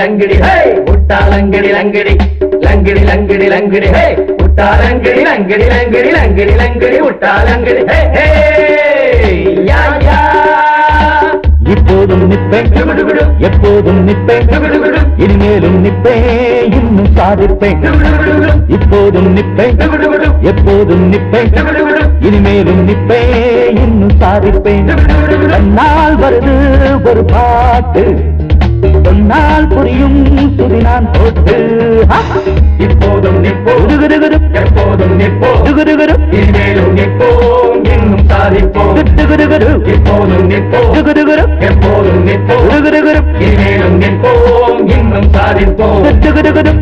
லங்கடி லங்கடி ஹே முட்டா லங்கடி லங்கடி. லங்கடி லங்கடி லங்கடி ஹே முட்டா லங்கடி லங்கடி லங்கடி லங்கடி லங்கடி முட்டா லங்கடி ஹே ஹே யா யா! இப்போதும் நிற்பேன். எப்போதும் நிற்பேன். இனிமேலும் நிற்பேன் இன்னும் சாதிப்பேன். இப்போதும் நிற்பேன். எப்போதும் நிற்பேன். இனிமேலும் நிற்பேன் இன்னும் சாதிப்பேன். தன்னால் வருது ஒரு பாட்டு. சொன்னால் புரியும். சுதி நான் போட்டு! இப்போதும் குடுகுடுகுடு, எப்போதும் குடுகுடுகுடு, இனிமேலும் நிற்போம். இன்னும் சாதிப்போம். குடுகுடுகுடு, இப்போதும் குடுகுடுகுடு, எப்போதும் குடுகுடுகுடு, இனிமேலும் நிற்போம். இன்னும் சாதிப்போம். குடுகுடுகுடு.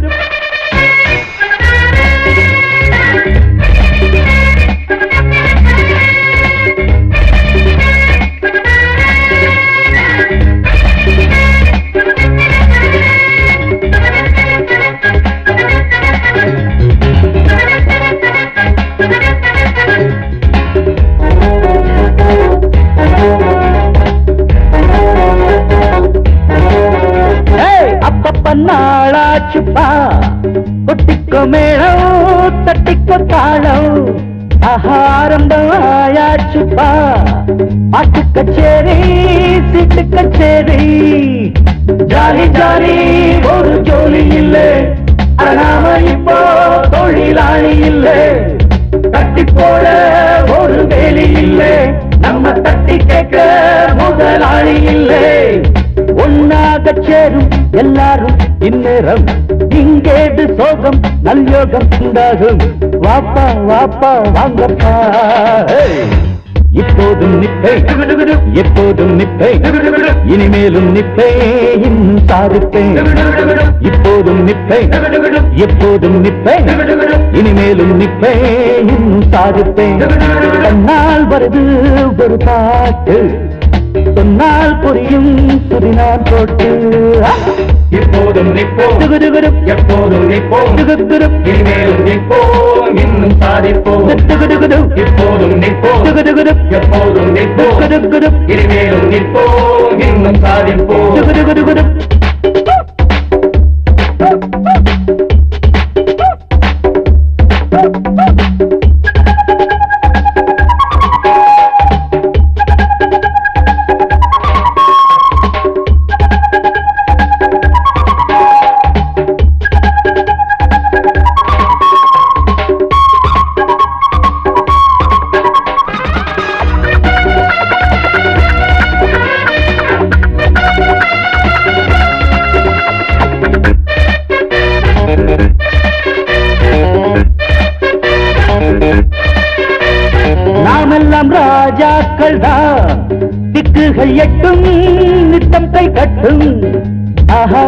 சுப்பா கொட்டிக்கோ மேளம் தட்டிக்கோ தாளம் ஆகாரம்பம் ஆயாச்சுப்பா பாட்டு கச்சேரி சீட்டு கச்சேரி. ஜாலி ஜாலி ஒரு ஜோலி இல்லை. அட நாம இப்போ தொழிலாளி இல்லை. தட்டி போட ஒரு வேலி இல்லை. நம்ம தட்டி கேட்க முதலாளி இல்லை. ஒன்னாக சேரும் எல்லாரும் இந்நேரம் இங்கேது சோகம் நல்யோகம் உண்டாகும் வாப்பா வாப்பா வாங்கப்பா. இப்போதும் நிற்பேன் எப்போதும் நிற்பேன் இனிமேலும் நிற்பேன் இன்னும் சாதிப்பேன் இப்போதும் நிற்பேன் எப்போதும் நிற்பேன் இனிமேலும் நிற்பேன் இன்னும் சாதிப்பேன் தன்னால் வருது ஒரு பாட்டு சொன்னால் புரியும் சுரினான் போட்டு. இப்போதும் நிற்போம். துகுதுகுரு எப்போதும் நிற்போம். துகுதுகுரு இனிமேலும் நிற்போம். இன்னும் சாதிப்போம். துகுதுகுரு இப்போதும் நிற்போம். துகுதுகுரு எப்போதும் நிற்போம். துகுதுகுரு இனிமேலும் நிற்போம். இன்னும் சாதிப்போம். துகுதுகுரு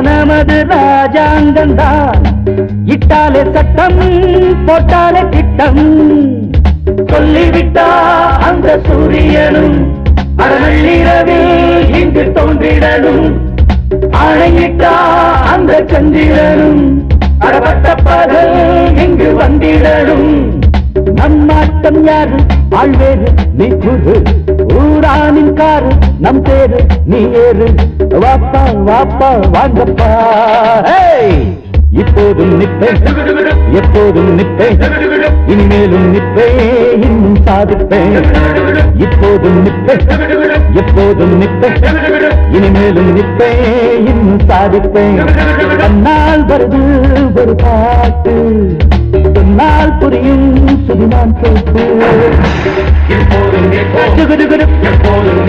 நமது ராஜாங்கம் தான். இட்டாலே சட்டம் போட்டாலே திட்டம். சொல்லிவிட்டா அந்த சூரியனும் அடநள்ளிரவில் இங்கு தோன்றிடனும் ஆணையிட்டா அந்த சந்திரனும் அடப்பட்ட பகல் இங்கு வந்திடனும் நம்மாட்டம் யாரு? ஆழ்வேறு நீ குரு. ஊரானின் காரு நம் பேரு நீ ஏறு. வாப்பா வாப்பா வாங்கப்பா. இப்போதும் நிற்பேன் எப்போதும் நிற்பேன் இனிமேலும் நிற்பேன் இன்னும் சாதிப்பேன் இப்போதும் நிற்பேன் எப்போதும் நிற்பேன் இனிமேலும் நிற்பேன் இன்னும் சாதிப்பேன் தன்னால் வருது ஒரு பாட்டு. சொன்னால் புரியும் இப்போதும் நிற்போம். துகுதுகுடு எப்போதும்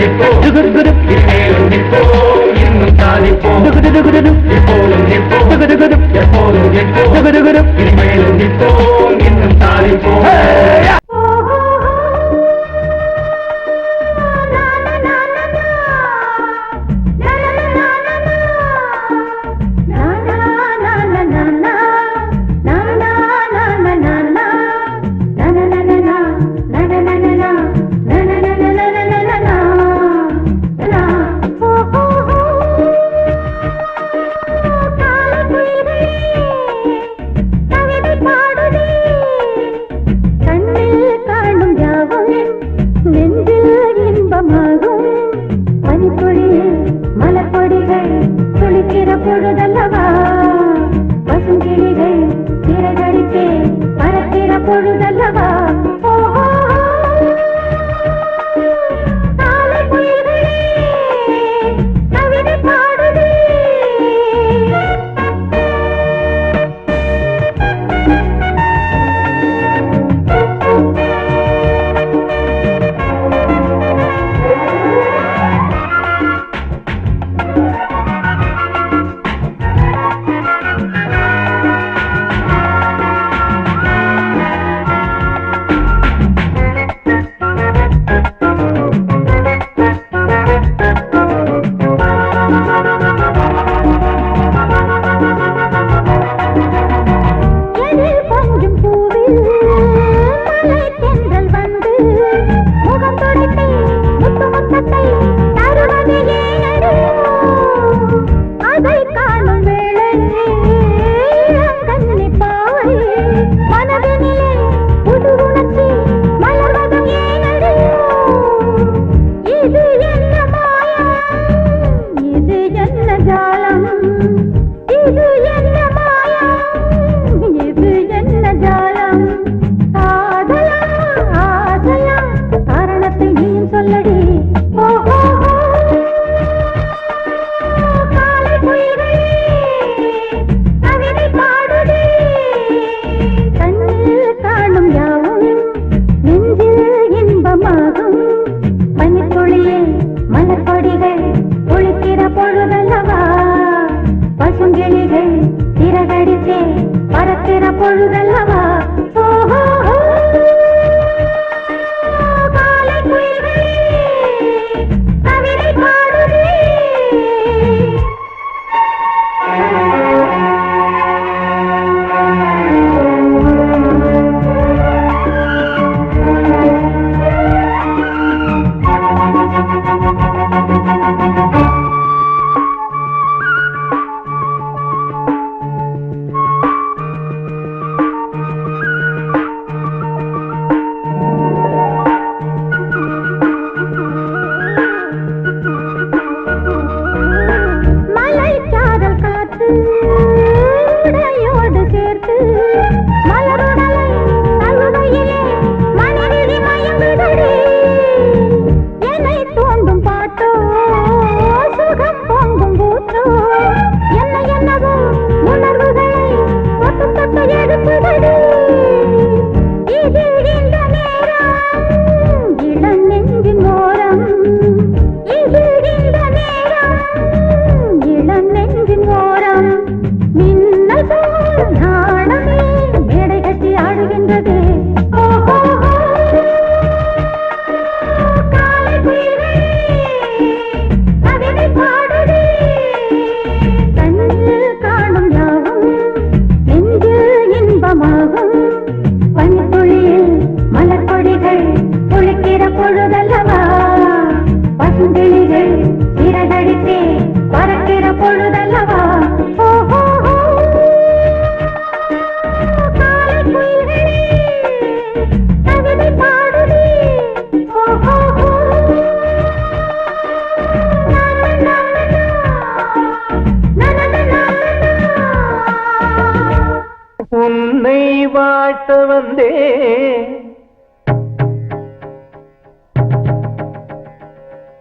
வாழ்த்த வந்தே.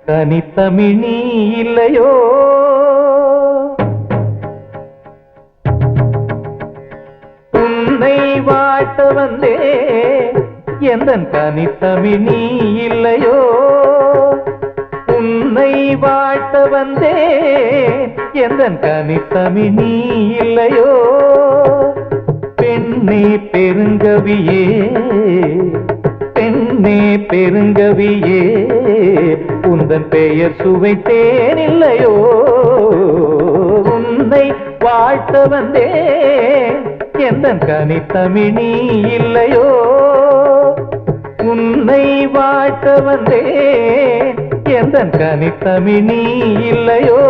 தனித்தமிழி இல்லையோ? உன்னை வாழ்த்த வந்தே. எந்தன் தனித்தமிழி இல்லையோ? உன்னை வாழ்த்த வந்தே. எந்தன் கனித்தமிழி இல்லையோ? பெண்ணே பெருங்கவியே பெண்ணே பெருங்கவியே உந்தன் பெயர் சுவைத்தேன் இல்லையோ உன்னை வாழ்த்த வந்தே எந்தன் கனித்தமிழி இல்லையோ உன்னை வாழ்த்த வந்தே எந்தன் கனித்தமிழி இல்லையோ.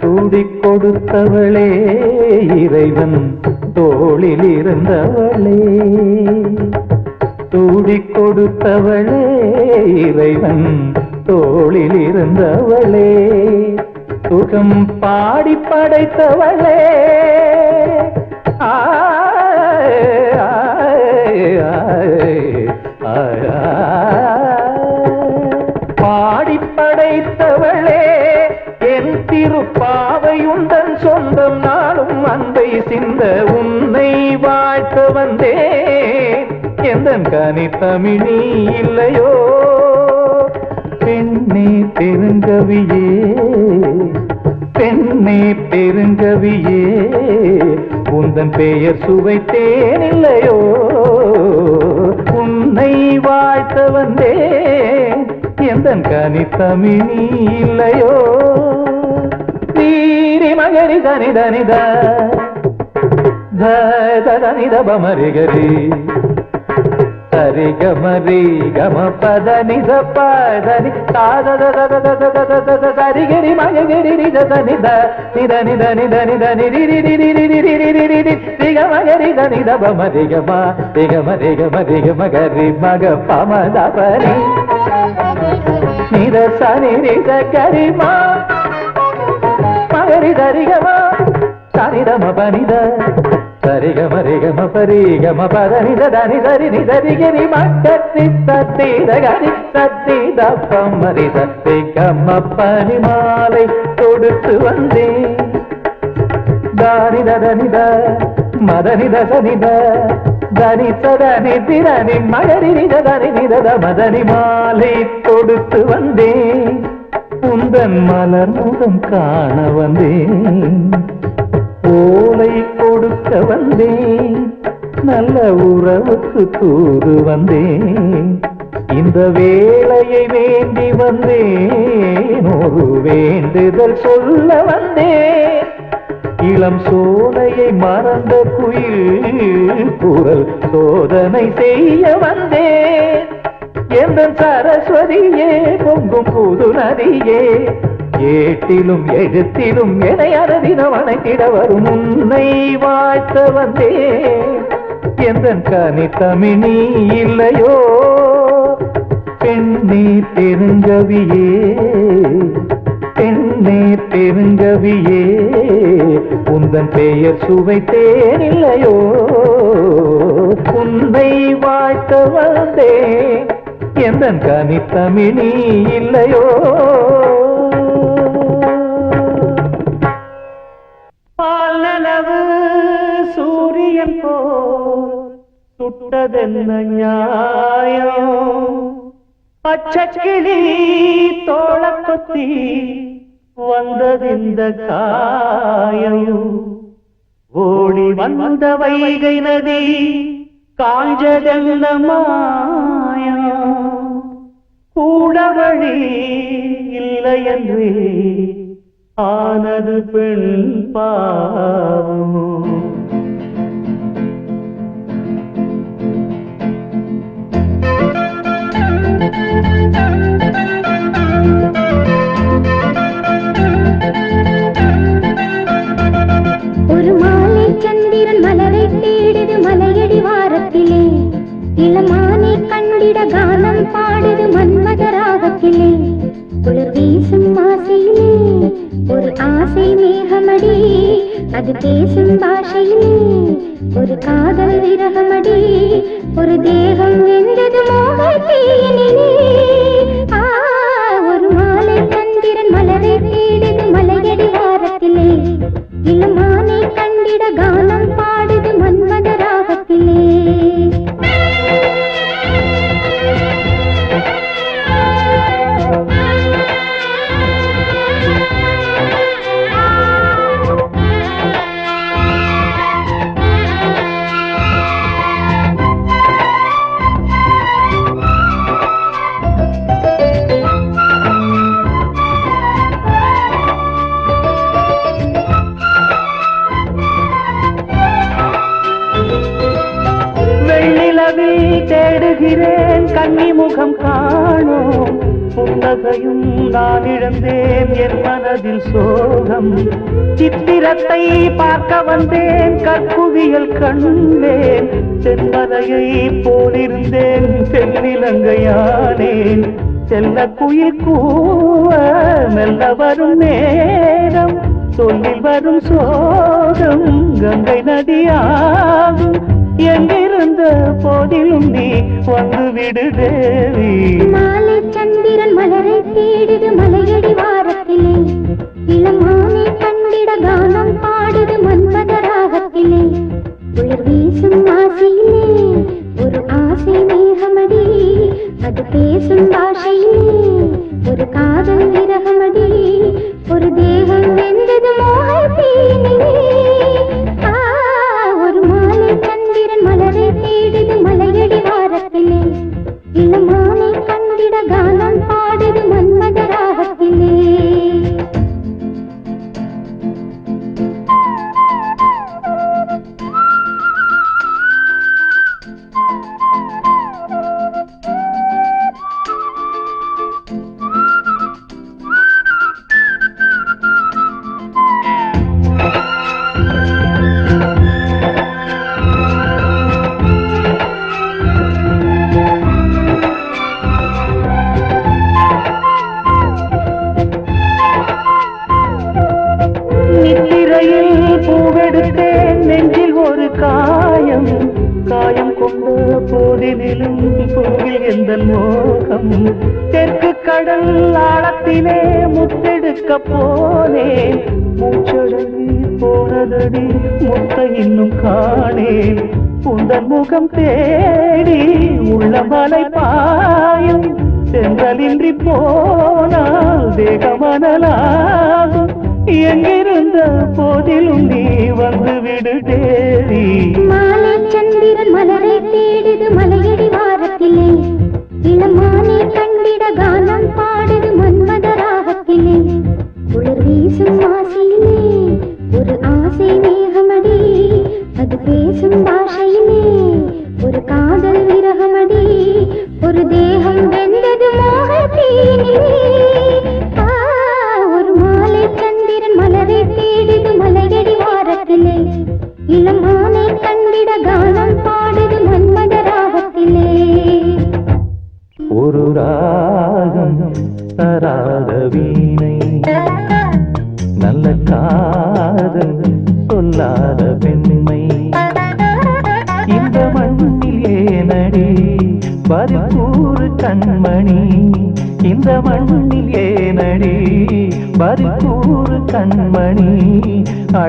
சூடிக் கொடுத்தவளே இறைவன் தோளில் இருந்தவளே தூடி கொடுத்தவளே இறைவன் தோளில் இருந்தவளே சுகம் பாடி படைத்தவளே. ஆ வந்தே எந்தன் கனி தமிழி இல்லையோ? பெண்ணே பெருங்கவியே பெண்ணே பெருங்கவியே உந்தன் பெயர் சுவைத்தேன் இல்லையோ? உன்னை வாழ்த்த வந்தே எந்தன் கனி தமிழி இல்லையோ? நீரி மகரி தனி தனித ధని సరిగమరి గమ పద ని పదని సరి గిరి మగ గిరి రి దని ద ని ద ని ద ని ద ని మగ రి ద ని ద బ మరి గ మా రి గ మగ రి మగ ప మ ద ప రి சனிதம பனித சரிகம ரிகம பரிகம பதனித தனி தரி நிதரிகிரி மக்கத்தி சத்தித கரி சத்தித பம்மரி சத்தி கம்ம பனிமாலை கொடுத்து வந்தேன். தானித தனித மதனித சனித தனி சதனி திரணி மகரி நித நிதத மதனி மாலை கொடுத்து வந்தேன். உந்தன் மலர் முகம் காண வந்தேன். ஓலை கொடுக்க வந்தேன். நல்ல உறவுக்கு தூது வந்தேன். இந்த வேளையை வேண்டி வந்தேன். ஒரு வேண்டுதல் சொல்ல வந்தேன். இளம் சோலையை மறந்த குயில் குரல் சோதனை செய்ய வந்தேன். எந்த சரஸ்வதியே பொங்கும் புது நதியே ஏட்டிலும் எழுத்திலும் என அரதினம் வணங்கிட வரும் உன்னை வாழ்த்த வந்தே எந்த கனி தமிழி இல்லையோ? பெண்ணே பெருங்கவியே பெண்ணே பெருங்கவியே உந்தன் பெயர் சுவைத்தேன் இல்லையோ? உன்னை வாழ்த்த வந்தே எந்தன் கனி தமிழி இல்லையோ? சுட்டதென்ன நியாயம்? பச்சக்கிளி தோள கொத்தி வந்ததிந்த காயம்? ஓடி வந்த வைகை நதி காஞ்சதென்ன மாயம்? கூடவழி இல்லை என்று ஆனது கண்டேன் செம்மலையை போலிருந்தேன் செல்லிலங்கையானேன் செல்ல குயில் கூவ மெல்ல வரும் நேரம் சொல்லில் வரும் சோகம் கங்கை நதியாகும். எங்கிருந்த போதிலும் நீ வந்து விடு தேவி. மாலை சந்திரன் மலரை தேடுது மலையடி வாரத்திலே. இளமானே கண்டிட கானம் பாடுது மன்மத ராகத்திலே குளிர் வீசும் ஆசையிலே ஒரு ஆசை மேகமடி அது பேசும் பாஷையிலே ஒரு காதல் விரகமடி ஒரு தேகம் போதினிலும் பூவில் எந்த மோகம்? தெற்கு கடல் ஆழத்திலே முத்தெடுக்க போனேன். மூச்சடங்கி போனதடி முத்த இன்னும் காணேன். உந்தன் முகம் தேடி உள்ள மலை பாயும். செங்கலின்றி போனால் தேகமனலாகும். எங்கிருந்த போதிலும் நீ வந்து விடு தேவி. மாலை சந்திரன் மலரை தேடுது மலையடி வாரத்திலே. இளமானே கண்டிட கானம் பாடுது மன்மத ராகத்திலே. குளிர் வீசும் ஆசையிலே ஒரு ஆசை மேகமடி. அது பேசும் பாஷையிலே ஒரு காதல்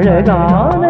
那个。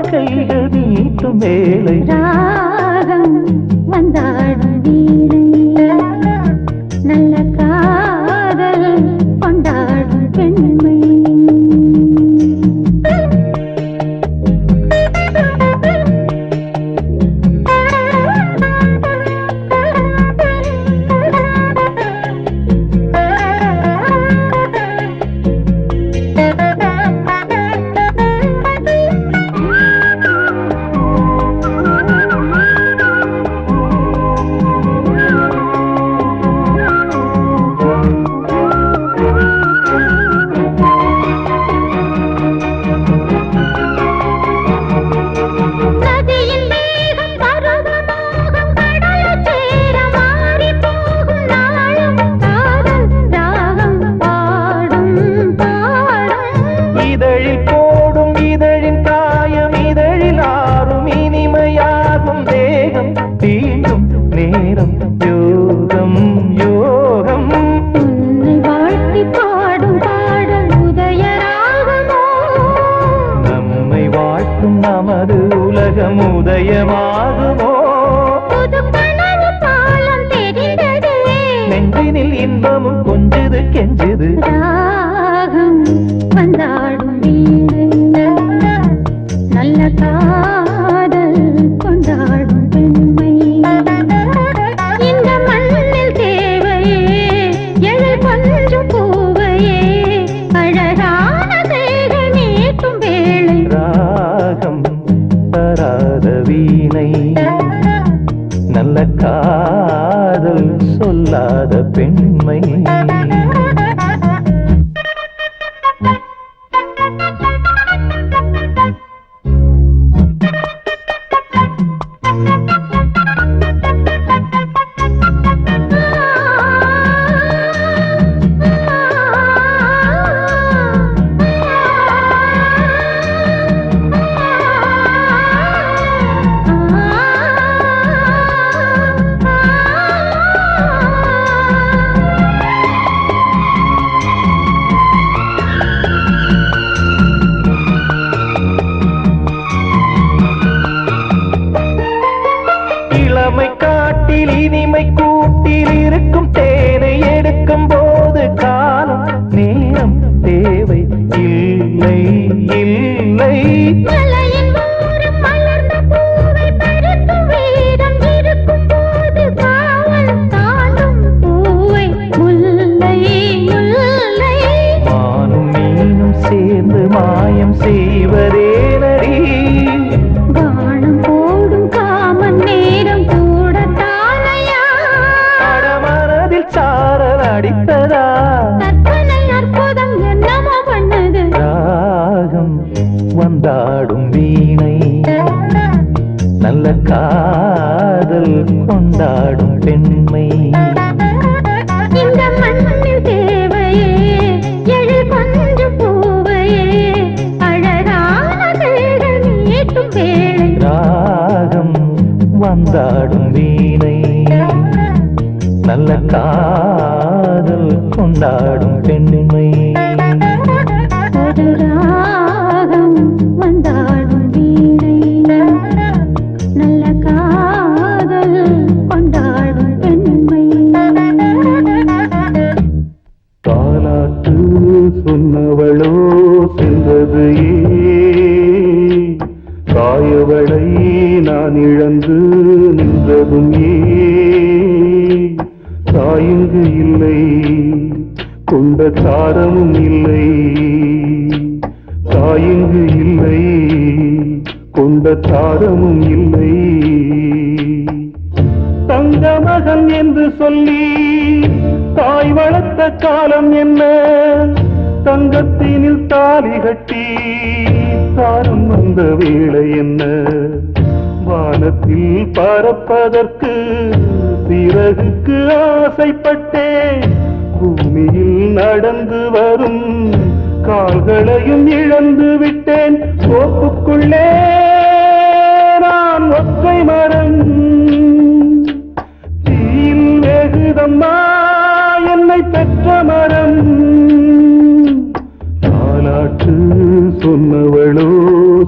சாரல் அடித்ததா அற்புதம் என்னமோ பண்ணது. ராகம் வந்தாடும் வீணை. நல்ல காதல் கொண்டாடும் பெண்மை. காதல் கொண்டாடும் பெண்ணே. ஆசைப்பட்டேன். பூமியில் நடந்து வரும் கால்களையும் இழந்து விட்டேன். கோப்புக்குள்ளே நான் ஒற்றை மரம். தீயில் வெகுதம்மா என்னை பெற்ற மரம். பாலாற்று சொன்னவளோ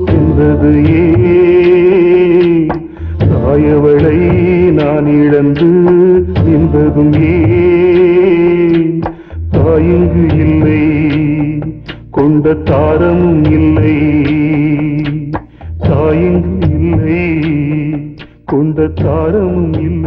சென்றது ஏ. தாயவளை நான் இழந்து என்பதும். ஏன் தாயங்கு இல்லை கொண்ட தாரமும் இல்லை. தாயங்கு இல்லை கொண்ட தாரமும் இல்லை.